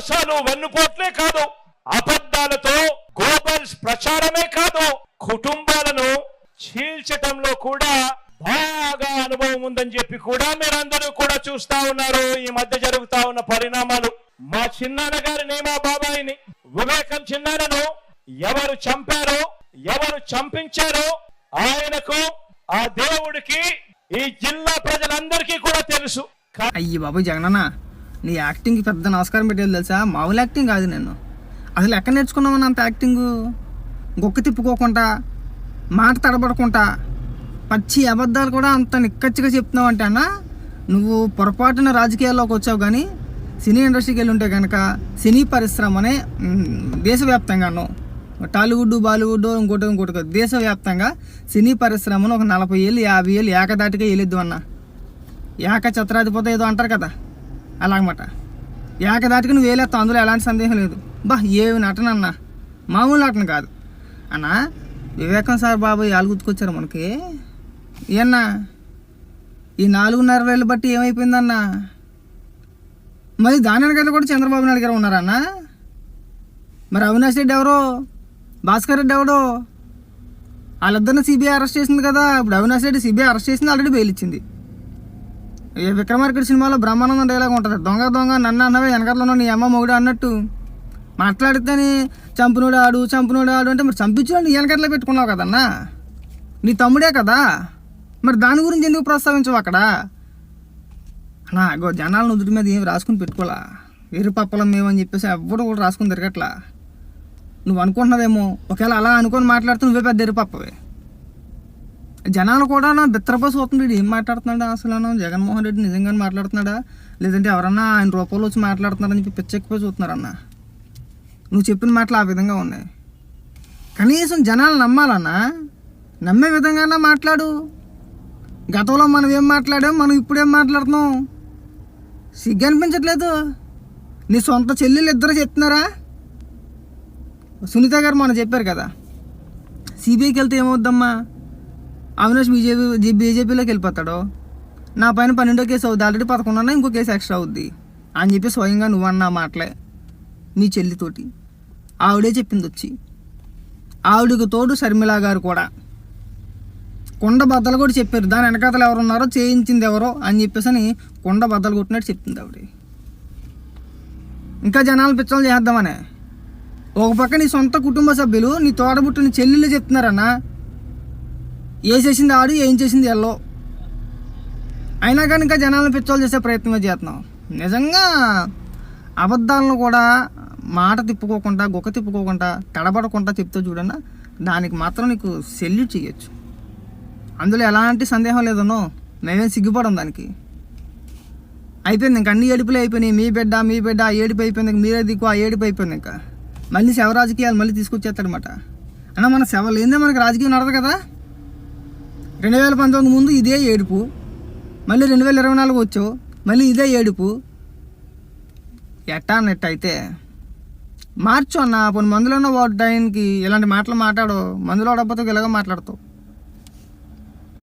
మోసాలు వెన్నుపోట్లే కాదు అబద్ధాలతో గోబల్స్ ప్రచారమే కాదు కుటుంబాలను చీల్చటంలో కూడా బాగా అనుభవం ఉందని చెప్పి కూడా మీరందరూ కూడా చూస్తా ఉన్నారు. ఈ మధ్య జరుగుతా ఉన్న పరిణామాలు. మా చిన్నాన్న గారిని మా బాబాయిని వివేకం చిన్నారను ఎవరు చంపారో ఎవరు చంపించారో ఆయనకు ఆ దేవుడికి ఈ జిల్లా ప్రజలందరికీ కూడా తెలుసు. అయ్యి బాబు జగనన్న నీ యాక్టింగ్కి పెద్ద నమస్కారం పెట్టేది తెలుసా? మామూలు యాక్టింగ్ కాదు నేను. అసలు ఎక్కడ నేర్చుకున్నామని అంత యాక్టింగ్ గొక్క తిప్పుకోకుండా మాట తడబడకుండా పచ్చి అబద్ధాలు కూడా అంత నిక్కచ్చిగా చెప్తున్నావు అంటే అన్న నువ్వు పొరపాటున రాజకీయాల్లోకి వచ్చావు కానీ సినీ ఇండస్ట్రీకి వెళ్ళి ఉంటే కనుక సినీ పరిశ్రమనే దేశవ్యాప్తంగాను టాలీవుడ్ బాలీవుడ్ ఇంకోటి ఇంకోటి కాదు. దేశవ్యాప్తంగా సినీ పరిశ్రమను ఒక నలభై ఏళ్ళు యాభై ఏళ్ళు ఏకదాటిగా వెళ్ళిద్దు అన్న. ఏక చతురాధిపతి ఏదో అంటారు కదా. అలాగమాట. ఏకదాటికి నువ్వు వేలేస్తావు అందులో ఎలాంటి సందేహం లేదు. బా ఏవి నటన అన్న? మామూలు నటన కాదు. అన్న వివేకం సార్ బాబు వాళ్ళు గుర్తుకొచ్చారు మనకి. ఏమన్నా ఈ నాలుగున్నర వేలు బట్టి ఏమైపోయిందన్న? మరి దాని వెనకాల కూడా చంద్రబాబు నాయుడు గారు ఉన్నారన్న మరి అవినాష్ రెడ్డి ఎవరో? భాస్కర్ రెడ్డి ఎవడో? వాళ్ళిద్దరిని సిబిఐ అరెస్ట్ చేసింది కదా. ఇప్పుడు అవినాష్ రెడ్డి సిబిఐ అరెస్ట్ చేసింది ఆల్రెడీ బెయిల్ ఇచ్చింది. ఏ విక్రమార్కెట్ సినిమాలో బ్రహ్మానందం డైలాగ్ ఉంటుంది. దొంగ దొంగ నన్ను అన్నవే వెనకట్లో నీ అమ్మ మొగుడు అన్నట్టు. మాట్లాడితేనే చంపునోడు ఆడు చంపునోడు ఆడు అంటే మరి చంపించుకోండి నీ వెనకట్లో పెట్టుకున్నావు కదన్నా? నీ తమ్ముడే కదా? మరి దాని గురించి ఎందుకు ప్రస్తావించవు అక్కడ? నాగో గో జనాల నుదుటి మీద ఏం రాసుకుని పెట్టుకోలా వేరు పప్పలం మేమని చెప్పేసి ఎవ్వడు కూడా రాసుకుని తిరగట్లా. నువ్వు అనుకుంటున్నావేమో? ఒకవేళ అలా అనుకొని మాట్లాడుతూ నువ్వే పెద్ద ఎరుపప్పవే జనాలు కూడా నా బిత్తరపోసి ఏం మాట్లాడుతున్నాడా అసలు అన్న జగన్మోహన్ రెడ్డి నిజంగానే మాట్లాడుతున్నాడా? లేదంటే ఎవరన్నా ఆయన రూపంలో వచ్చి మాట్లాడుతున్నారని చెప్పి పిచ్చెక్కిపోయి చూస్తున్నారన్న? నువ్వు చెప్పిన మాటలు ఆ విధంగా ఉన్నాయి. కనీసం జనాలు నమ్మాలన్నా నమ్మే విధంగానే మాట్లాడు. గతంలో మనం ఏం మాట్లాడాం మనం ఇప్పుడేం మాట్లాడుతున్నాం? సిగ్గు అనిపించట్లేదు. నీ సొంత చెల్లెలు ఇద్దరు చెప్తున్నారా? సునీత గారు మొన్న చెప్పారు కదా సిబిఐకి వెళ్తే ఏమవుద్దమ్మా? అవినాష్ బీజేపీ బీజేపీలోకి వెళ్ళిపోతాడు. నా పైన పన్నెండో కేసు అవుద్ది. ఆల్రెడీ పదకొండున్నా ఇంకో కేసు ఎక్స్ట్రా అవుద్ది. అని చెప్పి స్వయంగా నువ్వన్నా మాటలే నీ చెల్లితోటి. ఆవిడే చెప్పింది వచ్చి. ఆవిడకు తోడు శర్మిలా గారు కూడా. కొండ బద్దలు కూడా చెప్పారు. దాని వెనకాతలు ఎవరు ఉన్నారో చేయించింది ఎవరో అని చెప్పేసి అని కొండ బద్దలు కొట్టినట్టు చెప్తుంది ఆవిడ. ఇంకా జనాలు పిచ్చలు చేద్దామనే. ఒక పక్క నీ సొంత కుటుంబ సభ్యులు నీ తోడబుట్టిన చెల్లెళ్ళు చెప్తున్నారన్నా చేసింది ఆడు ఏం చేసింది ఎల్లో. అయినా కానీ ఇంకా జనాలను పిచ్చోలు చేసే ప్రయత్నమే చేస్తున్నాం. నిజంగా అబద్ధాలను కూడా మాట తిప్పుకోకుండా గుక్క తిప్పుకోకుండా తడబడకుండా చెప్తూ చూడన్నా దానికి మాత్రం నీకు సెల్యూట్ చేయొచ్చు. అందులో ఎలాంటి సందేహం లేదనో నేనేం సిగ్గుపడం దానికి. అయిపోయింది ఇంక అన్ని ఏడుపులే అయిపోయినాయి. మీ బిడ్డ మీ బిడ్డ ఆ ఏడుపు అయిపోయింది ఇంకా మీరే దిక్కు ఆ ఏడుపు అయిపోయింది ఇంకా. మళ్ళీ శవ రాజకీయాలు మళ్ళీ తీసుకొచ్చేస్తాడనమాట అన్న మన శవ లేదే మనకి రాజకీయం నడదు కదా? రెండు వేల పంతొమ్మిది ముందు ఇదే ఏడుపు మళ్ళీ రెండు వేల ఇరవై నాలుగు వచ్చావు మళ్ళీ ఇదే ఏడుపు. ఎట్టా అన్నట్టు అయితే మార్చు అన్న కొన్ని మందులన్న వాడు టైంకి ఇలాంటి మాటలు మాట్లాడు మందులో వాడకపోతే ఇలాగ మాట్లాడతావు.